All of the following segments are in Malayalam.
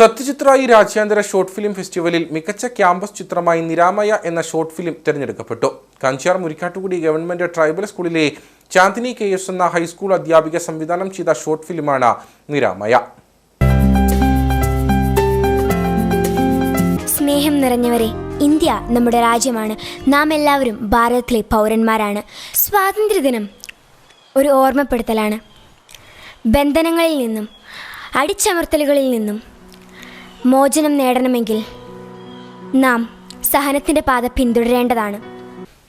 സത്യചിത്രായി രാജ്യാന്തര ഷോർട്ട് ഫിലിം ഫെസ്റ്റിവലിൽ മികച്ച ക്യാമ്പസ് ചിത്രമായി നിരാമയ എന്ന ഷോർട്ട് ഫിലിം തിരഞ്ഞെടുക്കപ്പെട്ടു. കാഞ്ചാർ മുരിക്കാട്ടുകുടി ഗവൺമെന്റ് ട്രൈബൽ സ്കൂളിലെ ചാന്ദിനി കെ എസ് എന്ന ഹൈസ്കൂൾ അധ്യാപിക സംവിധാനം ചെയ്ത ഷോർട്ട് ഫിലിമാണ് നിരാമയ. സ്നേഹം നിറഞ്ഞവരെ ഇന്ത്യ നമ്മുടെ രാജ്യമാണ്. നാം എല്ലാവരും ഭാരതത്തിലെ പൗരന്മാരാണ്. സ്വാതന്ത്ര്യദിനം ഒരു ഓർമ്മപ്പെടുത്തലാണ്. ബന്ധനങ്ങളിൽ നിന്നും അടിച്ചമർത്തലുകളിൽ നിന്നും മോചനം നേടണമെങ്കിൽ നാം സഹനത്തിന്റെ പാത പിന്തുടരേണ്ടതാണ്.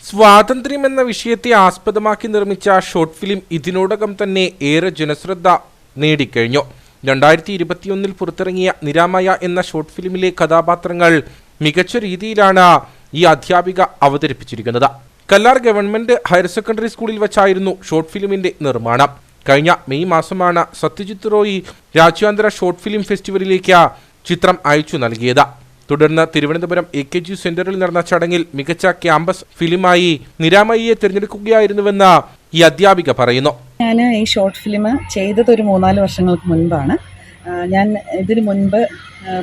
സ്വാതന്ത്ര്യം എന്ന വിഷയത്തെ ആസ്പദമാക്കി നിർമ്മിച്ച ഷോർട്ട് ഫിലിം ഇതിനോടകം തന്നെ ഏറെ ജനശ്രദ്ധ നേടിക്കഴിഞ്ഞു. രണ്ടായിരത്തി ഇരുപത്തിയൊന്നിൽ പുറത്തിറങ്ങിയ നിരാമയ എന്ന ഷോർട്ട് ഫിലിമിലെ കഥാപാത്രങ്ങൾ മികച്ച രീതിയിലാണ് ഈ അധ്യാപിക അവതരിപ്പിച്ചിരിക്കുന്നത്. കല്ലാർ ഗവൺമെന്റ് ഹയർ സെക്കൻഡറി സ്കൂളിൽ വെച്ചായിരുന്നു ഷോർട്ട് ഫിലിമിന്റെ നിർമ്മാണം. കഴിഞ്ഞ മെയ് മാസമാണ് സത്യജിത് റോയി രാജ്യാന്തര ഷോർട്ട് ഫിലിം ഫെസ്റ്റിവലിലേക്ക് ചിത്രം അയച്ചു നൽകിയത്. തുടർന്ന് തിരുവനന്തപുരം എ കെ ജി സെന്ററിൽ നടന്ന ചടങ്ങിൽ മികച്ച ക്യാമ്പസ് ഫിലിമായി നിരാമയിയെ തിരഞ്ഞെടുക്കുകയായിരുന്നുവെന്ന് ഈ അധ്യാപിക പറയുന്നു. ഞാൻ ഈ ഷോർട്ട് ഫിലിം ചെയ്തത് ഒരു മൂന്നാൽ വർഷങ്ങൾക്ക് മുൻപാണ്. ഞാൻ ഇതിന് മുൻപ്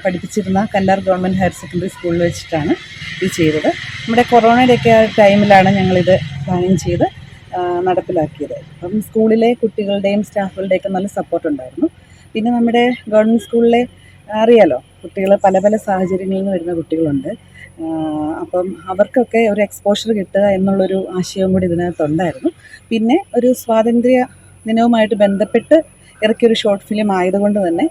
പഠിപ്പിച്ചിരുന്ന കല്ലാർ ഗവൺമെന്റ് ഹയർ സെക്കൻഡറി സ്കൂളിൽ വെച്ചിട്ടാണ് ഇത് ചെയ്തത്. നമ്മുടെ കൊറോണയുടെയൊക്കെ ആ ടൈമിലാണ് ഞങ്ങളിത് പ്ലാനിങ് ചെയ്ത് നടപ്പിലാക്കിയത്. അപ്പം സ്കൂളിലെ കുട്ടികളുടെയും സ്റ്റാഫുകളുടെയൊക്കെ നല്ല സപ്പോർട്ട് ഉണ്ടായിരുന്നു പിന്നെ നമ്മുടെ ഗവൺമെന്റ് സ്കൂളിലെ അറിയാലോ കുട്ടികൾ പല പല സാഹചര്യങ്ങളിൽ നിന്ന് വരുന്ന കുട്ടികളുണ്ട്. അപ്പം അവർക്കൊക്കെ ഒരു എക്സ്പോഷർ കിട്ടുക എന്നുള്ളൊരു ആശയവും കൂടി ഇതിനകത്തുണ്ടായിരുന്നു. പിന്നെ ഒരു സ്വാതന്ത്ര്യ ദിനവുമായിട്ട് ബന്ധപ്പെട്ട് ഇറക്കിയൊരു ഷോർട്ട് ഫിലിം ആയതുകൊണ്ട് തന്നെ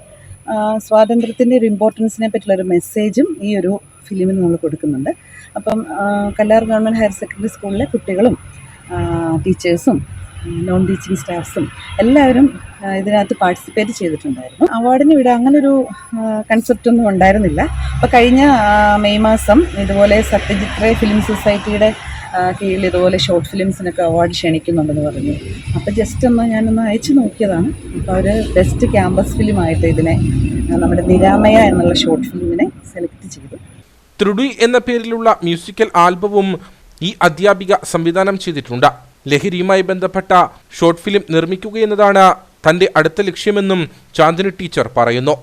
സ്വാതന്ത്ര്യത്തിന്റെ ഒരു ഇമ്പോർട്ടൻസിനെ പറ്റിയുള്ള ഒരു മെസ്സേജും ഈ ഒരു ഫിലിമിൽ നമ്മൾ കൊടുക്കുന്നുണ്ട്. അപ്പം കല്ലാർ ഗവൺമെന്റ് ഹയർ സെക്കൻഡറി സ്കൂളിലെ കുട്ടികളും ടീച്ചേഴ്സും നോൺ ടീച്ചിങ് സ്റ്റാഫ്സും എല്ലാവരും ഇതിനകത്ത് പാർട്ടിസിപ്പേറ്റ് ചെയ്തിട്ടുണ്ടായിരുന്നു. അവാർഡിന് ഇവിടെ അങ്ങനൊരു കൺസെപ്റ്റ് ഒന്നും ഉണ്ടായിരുന്നില്ല. അപ്പോൾ കഴിഞ്ഞ മെയ് മാസം ഇതുപോലെ സത്യജിത് റേ ഫിലിം സൊസൈറ്റിയുടെ കീഴിൽ ഇതുപോലെ ഷോർട്ട് ഫിലിംസിനൊക്കെ അവാർഡ് ക്ഷണിക്കുന്നുണ്ടെന്ന് പറഞ്ഞു. അപ്പോൾ ജസ്റ്റ് ഒന്ന് ഞാനൊന്ന് അയച്ചു നോക്കിയതാണ്. അപ്പോൾ അവർ ബെസ്റ്റ് ക്യാമ്പസ് ഫിലിമായിട്ട് ഇതിനെ നമ്മുടെ നിരാമയ എന്നുള്ള ഷോർട്ട് ഫിലിമിനെ സെലക്ട് ചെയ്തു. ത്രിഡി എന്ന പേരിലുള്ള മ്യൂസിക്കൽ ആൽബവും ഈ അധ്യാപിക സംവിധാനം ചെയ്തിട്ടുണ്ട്. ലഹരിയുമായി ബന്ധപ്പെട്ട ഷോർട്ട് ഫിലിം നിർമ്മിക്കുകയെന്നതാണ് തന്റെ അടുത്ത ലക്ഷ്യമെന്നും ചാന്ദിനി ടീച്ചർ പറയുന്നു.